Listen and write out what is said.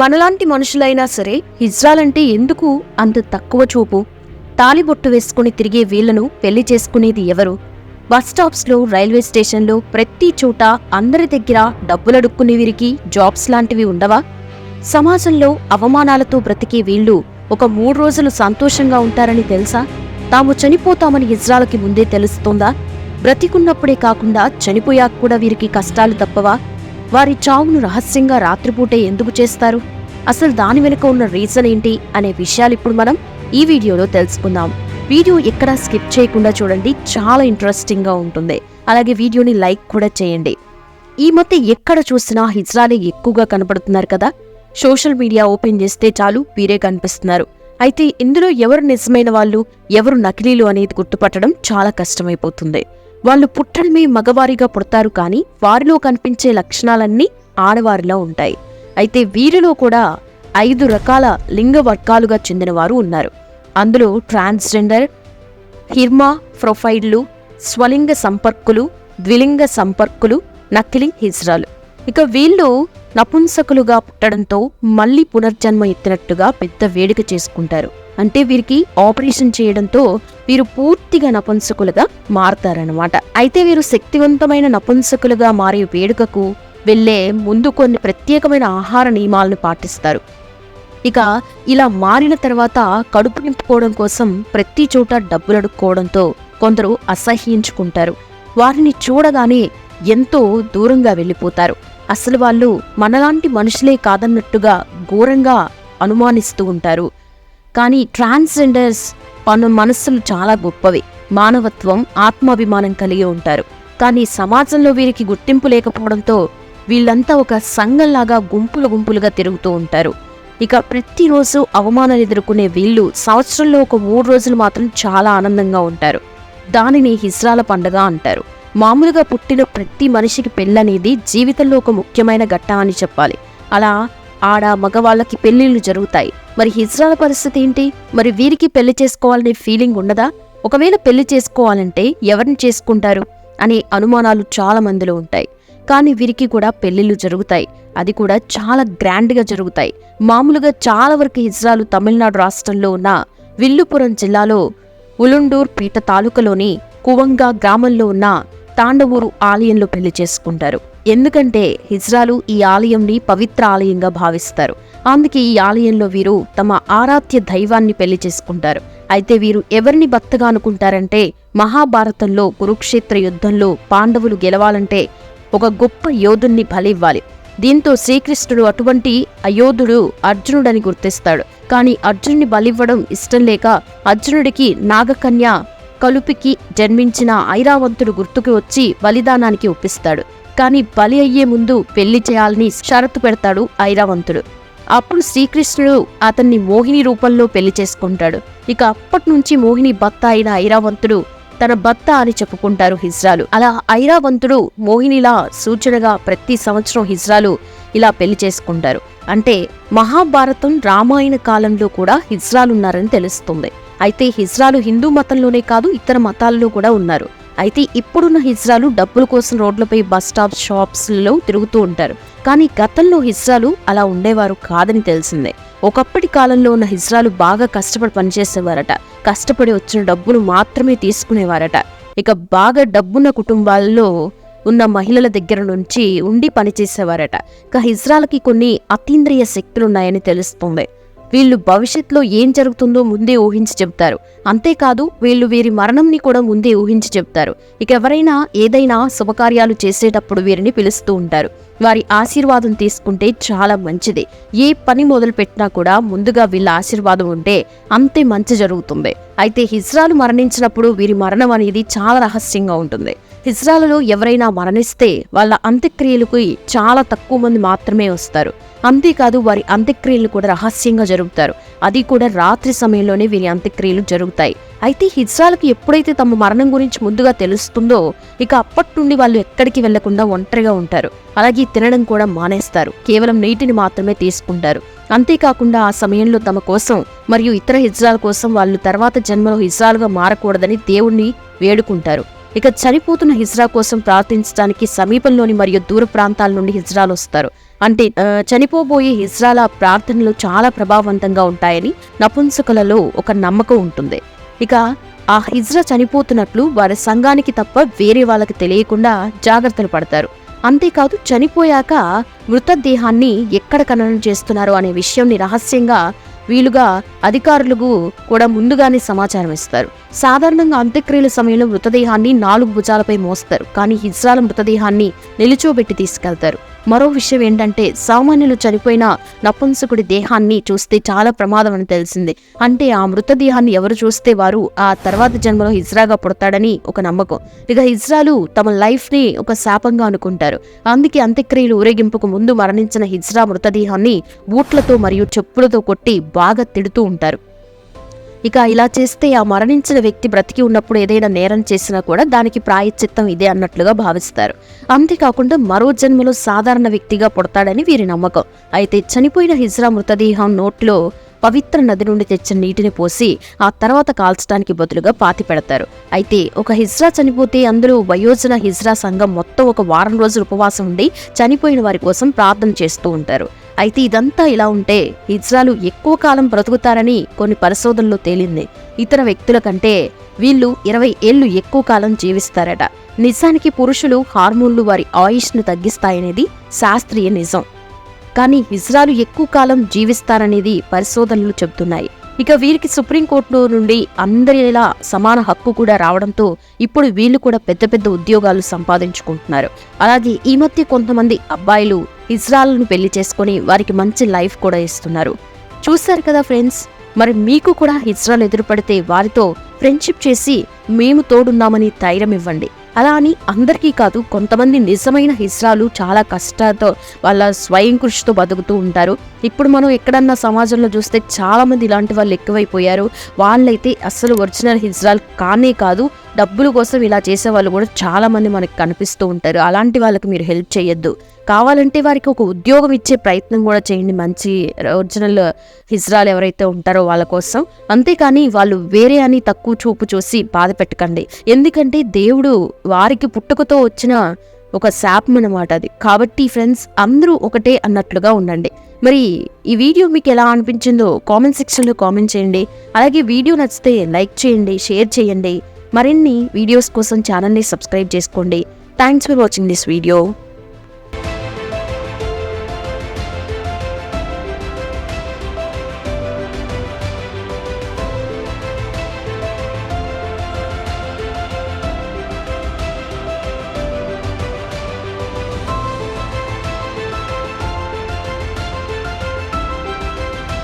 మనలాంటి మనుషులైనా సరే హిజ్రాలంటే ఎందుకు అంత తక్కువ చూపు? తాలిబొట్టు వేసుకుని తిరిగే వీళ్ళను పెళ్ళి చేసుకునేది ఎవరు? బస్ స్టాప్స్లో రైల్వే స్టేషన్లో ప్రతి చోట అందరి దగ్గర డబ్బులడుక్కునే వీరికి జాబ్స్ లాంటివి ఉండవా? సమాజంలో అవమానాలతో బ్రతికే వీళ్ళు ఒక మూడు రోజులు సంతోషంగా ఉంటారని తెలుసా? తాము చనిపోతామని ఇజ్రాలకి ముందే తెలుస్తోందా? బ్రతికున్నప్పుడే కాకుండా చనిపోయాక కూడా వీరికి కష్టాలు తప్పవా? వారి చావును రహస్యంగా రాత్రిపూటే ఎందుకు చేస్తారు? అసలు దాని వెనుక ఉన్న రీజన్ ఏంటి? అనే విషయాలు ఇప్పుడు మనం ఈ వీడియోలో తెలుసుకుందాం. వీడియో ఎక్కడా స్కిప్ చేయకుండా చూడండి. చాలా ఇంట్రెస్టింగ్గా ఉంటుంది. అలాగే వీడియోని లైక్ కూడా చేయండి. ఈ మధ్య ఎక్కడ చూసినా హిజ్రాలే ఎక్కువగా కనపడుతున్నారు కదా? సోషల్ మీడియా ఓపెన్ చేస్తే చాలు వీరే కనిపిస్తున్నారు. అయితే ఇందులో ఎవరు నిజమైన వాళ్ళు ఎవరు నకిలీలు అనేది గుర్తుపట్టడం చాలా కష్టమైపోతుంది. వాళ్ళు పుట్టడమే మగవారిగా పుడతారు కానీ వారిలో కనిపించే లక్షణాలన్నీ ఆడవారిలో ఉంటాయి. అయితే వీరిలో కూడా ఐదు రకాల లింగ వర్గాలుగా చెందినవారు ఉన్నారు. అందులో ట్రాన్స్జెండర్ హిర్మా ప్రొఫైళ్ళు స్వలింగ సంపర్కులు ద్విలింగ సంపర్కులు నకిలీ హిజ్రాలు. ఇక వీళ్ళు నపుంసకులుగా పుట్టడంతో మళ్ళీ పునర్జన్మ ఎత్తినట్టుగా పెద్ద వేడుక చేసుకుంటారు. అంటే వీరికి ఆపరేషన్ చేయడంతో వీరు పూర్తిగా నపుంసకులుగా మారతారనమాట అయితే వీరు శక్తివంతమైన నపుంసకులుగా మారే వేడుకకు వెళ్ళే ముందు కొన్ని ప్రత్యేకమైన ఆహార నియమాలను పాటిస్తారు. ఇక ఇలా మారిన తర్వాత కడుపు నింపుకోవడం కోసం ప్రతి చోట డబ్బులు అడుక్కోవడంతో కొందరు అసహ్యించుకుంటారు. వారిని చూడగానే ఎంతో దూరంగా వెళ్ళిపోతారు. అసలు వాళ్ళు మనలాంటి మనుషులే కాదన్నట్టుగా ఘోరంగా అనుమానిస్తూ ఉంటారు. కానీ ట్రాన్స్జెండర్స్ మన మనస్సులు చాలా గొప్పవి. మానవత్వం ఆత్మాభిమానం కలిగి ఉంటారు. కానీ సమాజంలో వీరికి గుర్తింపు లేకపోవడంతో వీళ్ళంతా ఒక సంఘంలాగా గుంపులు గుంపులుగా తిరుగుతూ ఉంటారు. ఇక ప్రతిరోజు అవమానాలు ఎదుర్కొనే వీళ్ళు సంవత్సరంలో ఒక మూడు రోజులు మాత్రం చాలా ఆనందంగా ఉంటారు. దానిని హిజ్రాల పండగ అంటారు. మామూలుగా పుట్టిన ప్రతి మనిషికి పెళ్ళనేది జీవితంలో ఒక ముఖ్యమైన ఘట్టం అని చెప్పాలి. అలా ఆడ మగవాళ్ళకి పెళ్ళిళ్ళు జరుగుతాయి. మరి హిజ్రాల పరిస్థితి ఏంటి? మరి వీరికి పెళ్ళి చేసుకోవాలనే ఫీలింగ్ ఉండదా? ఒకవేళ పెళ్ళి చేసుకోవాలంటే ఎవరిని చేసుకుంటారు? అనే అనుమానాలు చాలా మందిలో ఉంటాయి. కానీ వీరికి కూడా పెళ్ళిళ్ళు జరుగుతాయి. అది కూడా చాలా గ్రాండ్గా జరుగుతాయి. మామూలుగా చాలా వరకు హిజ్రాలు తమిళనాడు రాష్ట్రంలో ఉన్న విల్లుపురం జిల్లాలో ఉలుండూర్ పీట తాలూకలోని కువంగా గ్రామంలో ఉన్న తాండవూరు ఆలయంలో పెళ్ళి చేసుకుంటారు. ఎందుకంటే హిజ్రాలు ఈ ఆలయంని పవిత్ర ఆలయంగా భావిస్తారు. అందుకే ఈ ఆలయంలో వీరు తమ ఆరాధ్య దైవాన్ని పెళ్ళి చేసుకుంటారు. అయితే వీరు ఎవరిని భక్తగా అనుకుంటారంటే మహాభారతంలో కురుక్షేత్ర యుద్ధంలో పాండవులు గెలవాలంటే ఒక గొప్ప యోధుణ్ణి బలివ్వాలి. దీంతో శ్రీకృష్ణుడు అటువంటి అయోధుడు అర్జునుడని గుర్తిస్తాడు. కానీ అర్జునుని బలివ్వడం ఇష్టం లేక అర్జునుడికి నాగకన్య కలుపికి జన్మించిన ఐరావంతుడు గుర్తుకు వచ్చి బలిదానానికి ఒప్పిస్తాడు. కానీ బలి అయ్యే ముందు పెళ్ళి చేయాలని షరతు పెడతాడు ఐరావంతుడు. అప్పుడు శ్రీకృష్ణుడు అతన్ని మోహిని రూపంలో పెళ్ళి చేసుకుంటాడు. ఇక అప్పటి నుంచి మోహిని భర్త అయిన ఐరావంతుడు తన భర్త అని చెప్పుకుంటారు హిజ్రాలు. అలా ఐరావంతుడు మోహినిలా సూచనగా ప్రతి సంవత్సరం హిజ్రాలు ఇలా పెళ్ళి చేసుకుంటారు. అంటే మహాభారతం రామాయణ కాలంలో కూడా హిజ్రాలున్నారని తెలుస్తుంది. అయితే హిజ్రాలు హిందూ మతంలోనే కాదు ఇతర మతాల్లో కూడా ఉన్నారు. అయితే ఇప్పుడున్న హిజ్రాలు డబ్బుల కోసం రోడ్లపై బస్ స్టాప్ షాప్స్లలో తిరుగుతూ ఉంటారు. కానీ గతంలో హిజ్రాలు అలా ఉండేవారు కాదని తెలిసిందే. ఒకప్పటి కాలంలో ఉన్న హిజ్రాలు బాగా కష్టపడి పనిచేసేవారట. కష్టపడి వచ్చిన డబ్బును మాత్రమే తీసుకునేవారట. ఇక బాగా డబ్బున్న కుటుంబాల్లో ఉన్న మహిళల దగ్గర నుంచి ఉండి పనిచేసేవారట. ఇక హిజ్రాలకి కొన్ని అతీంద్రియ శక్తులున్నాయని తెలుస్తుంది. వీళ్ళు భవిష్యత్తులో ఏం జరుగుతుందో ముందే ఊహించి చెప్తారు అంతేకాదు వీళ్ళు వీరి మరణంని కూడా ముందే ఊహించి చెప్తారు ఇక ఎవరైనా ఏదైనా శుభకార్యాలు చేసేటప్పుడు వీరిని పిలుస్తూ ఉంటారు. వారి ఆశీర్వాదం తీసుకుంటే చాలా మంచిది. ఏ పని మొదలు పెట్టినా కూడా ముందుగా వీళ్ళ ఆశీర్వాదం ఉంటే అంతే మంచి జరుగుతుంది. అయితే హిజ్రాలు మరణించినప్పుడు వీరి మరణం అనేది చాలా రహస్యంగా ఉంటుంది. హిజ్రాలలో ఎవరైనా మరణిస్తే వాళ్ళ అంత్యక్రియలకు చాలా తక్కువ మంది మాత్రమే వస్తారు. అంతేకాదు వారి అంత్యక్రియలు కూడా రహస్యంగా జరుగుతారు. అది కూడా రాత్రి సమయంలోనే వీరి అంత్యక్రియలు జరుగుతాయి. అయితే హిజ్రాలకు ఎప్పుడైతే తమ మరణం గురించి ముందుగా తెలుస్తుందో ఇక అప్పటి నుండి వాళ్ళు ఎక్కడికి వెళ్ళకుండా ఒంటరిగా ఉంటారు. అలాగే తినడం కూడా మానేస్తారు. కేవలం నీటిని మాత్రమే తీసుకుంటారు. అంతేకాకుండా ఆ సమయంలో తమ కోసం మరియు ఇతర హిజ్రాల కోసం వాళ్ళు తర్వాత జన్మలో హిజ్రాలుగా మారకూడదని దేవుణ్ణి వేడుకుంటారు. ఇక చనిపోతున్న హిజ్రా కోసం ప్రార్థించడానికి సమీపంలోని మరియు దూర ప్రాంతాల నుండి హిజ్రాలు వస్తారు. అంటే చనిపోబోయే హిజ్రాల ప్రార్థనలు చాలా ప్రభావవంతంగా ఉంటాయని నపుంసకులలో ఒక నమ్మకం ఉంటుంది. ఇక ఆ హిజ్రా చనిపోతున్నట్లు వారి సంఘానికి తప్ప వేరే వాళ్ళకి తెలియకుండా జాగ్రత్తలు పడతారు. అంతేకాదు చనిపోయాక మృతదేహాన్ని ఎక్కడ ఖననం చేస్తున్నారు అనే విషయంని రహస్యంగా వీలుగా అధికారులకు కూడా ముందుగానే సమాచారం ఇస్తారు. సాధారణంగా అంత్యక్రియల సమయంలో మృతదేహాన్ని నాలుగు భుజాలపై మోస్తారు. కానీ హిజ్రాల మృతదేహాన్ని నిలుచోబెట్టి తీసుకెళ్తారు. మరో విషయం ఏంటంటే సామాన్యులు చనిపోయిన నపుంసకుడి దేహాన్ని చూస్తే చాలా ప్రమాదం అని తెలిసింది. అంటే ఆ మృతదేహాన్ని ఎవరు చూస్తే వారు ఆ తర్వాత జన్మలో హిజ్రాగా పుడతాడని ఒక నమ్మకం. ఇక హిజ్రాలు తమ లైఫ్ని ఒక శాపంగా అనుకుంటారు. అందుకే అంత్యక్రియలు ఊరేగింపుకు ముందు మరణించిన హిజ్రా మృతదేహాన్ని బూట్లతో మరియు చెప్పులతో కొట్టి బాగా తిడుతూ ఉంటారు. ఇక ఇలా చేస్తే ఆ మరణించిన వ్యక్తి బ్రతికి ఉన్నప్పుడు ఏదైనా నేరం చేసినా కూడా దానికి ప్రాయశ్చిత్తం ఇదే అన్నట్లుగా భావిస్తారు. అంతేకాకుండా మరో జన్మలో సాధారణ వ్యక్తిగా పుడతాడని వీరి నమ్మకం. అయితే చనిపోయిన హిజ్రా మృతదేహం నోట్లో పవిత్ర నది నుండి తెచ్చిన నీటిని పోసి ఆ తర్వాత కాల్చడానికి బదులుగా పాతి పెడతారు. అయితే ఒక హిజ్రా చనిపోతే అందులో వయోజన హిజ్రా సంఘం మొత్తం ఒక వారం రోజులు ఉపవాసం ఉండి చనిపోయిన వారి కోసం ప్రార్థన చేస్తూ ఉంటారు. అయితే ఇదంతా ఇలా ఉంటే హిజ్రాలు ఎక్కువ కాలం బ్రతుకుతారని కొన్ని పరిశోధనలు తేలింది. ఇతర వ్యక్తుల కంటే వీళ్ళు ఇరవై ఏళ్ళు ఎక్కువ కాలం జీవిస్తారట. నిజానికి పురుషులు హార్మోన్లు వారి ఆయుష్ను తగ్గిస్తాయనేది శాస్త్రీయ నిజం. కానీ హిజ్రాలు ఎక్కువ కాలం జీవిస్తారనేది పరిశోధనలు చెబుతున్నాయి. ఇక వీరికి సుప్రీంకోర్టు నుండి అందరిలా సమాన హక్కు కూడా రావడంతో ఇప్పుడు వీళ్ళు కూడా పెద్ద పెద్ద ఉద్యోగాలు సంపాదించుకుంటున్నారు. అలాగే ఈ మధ్య కొంతమంది అబ్బాయిలు ఇజ్రాయల్ను పెళ్ళి చేసుకొని వారికి మంచి లైఫ్ కూడా ఇస్తున్నారు. చూశారు కదా ఫ్రెండ్స్ మరి మీకు కూడా ఇజ్రాయల్ ఎదురుపడితే వారితో ఫ్రెండ్షిప్ చేసి మేము తోడున్నామని ధైర్యం ఇవ్వండి. అలా అని అందరికీ కాదు కొంతమంది నిజమైన హిజ్రాలు చాలా కష్టాలతో వాళ్ళ స్వయం కృషితో బతుకుతూ ఉంటారు. ఇప్పుడు మనం ఎక్కడన్నా సమాజంలో చూస్తే చాలామంది ఇలాంటి వాళ్ళు ఎక్కువైపోయారు. వాళ్ళైతే అసలు ఒరిజినల్ హిజ్రాల్ కానే కాదు డబ్బుల కోసం ఇలా చేసే వాళ్ళు కూడా చాలామంది మనకు మనకి కనిపిస్తూ ఉంటారు. అలాంటి వాళ్ళకి మీరు హెల్ప్ చేయొద్దు. కావాలంటే వారికి ఒక ఉద్యోగం ఇచ్చే ప్రయత్నం కూడా చేయండి. మంచి ఒరిజినల్ హిజ్రాలు ఎవరైతే ఉంటారో వాళ్ళ కోసం. అంతేకాని వాళ్ళు వేరే అని తక్కువ చూపు చూసి బాధ పెట్టకండి. ఎందుకంటే దేవుడు వారికి పుట్టుకతో వచ్చిన ఒక శాపం అనమాట అది. కాబట్టి ఫ్రెండ్స్ అందరూ ఒకటే అన్నట్లుగా ఉండండి. మరి ఈ వీడియో మీకు ఎలా అనిపించిందో కామెంట్ సెక్షన్లో కామెంట్ చేయండి. అలాగే వీడియో నచ్చితే లైక్ చేయండి షేర్ చేయండి. మరిన్ని వీడియోస్ కోసం ఛానల్ని సబ్స్క్రైబ్ చేసుకోండి. Thanks for watching this video.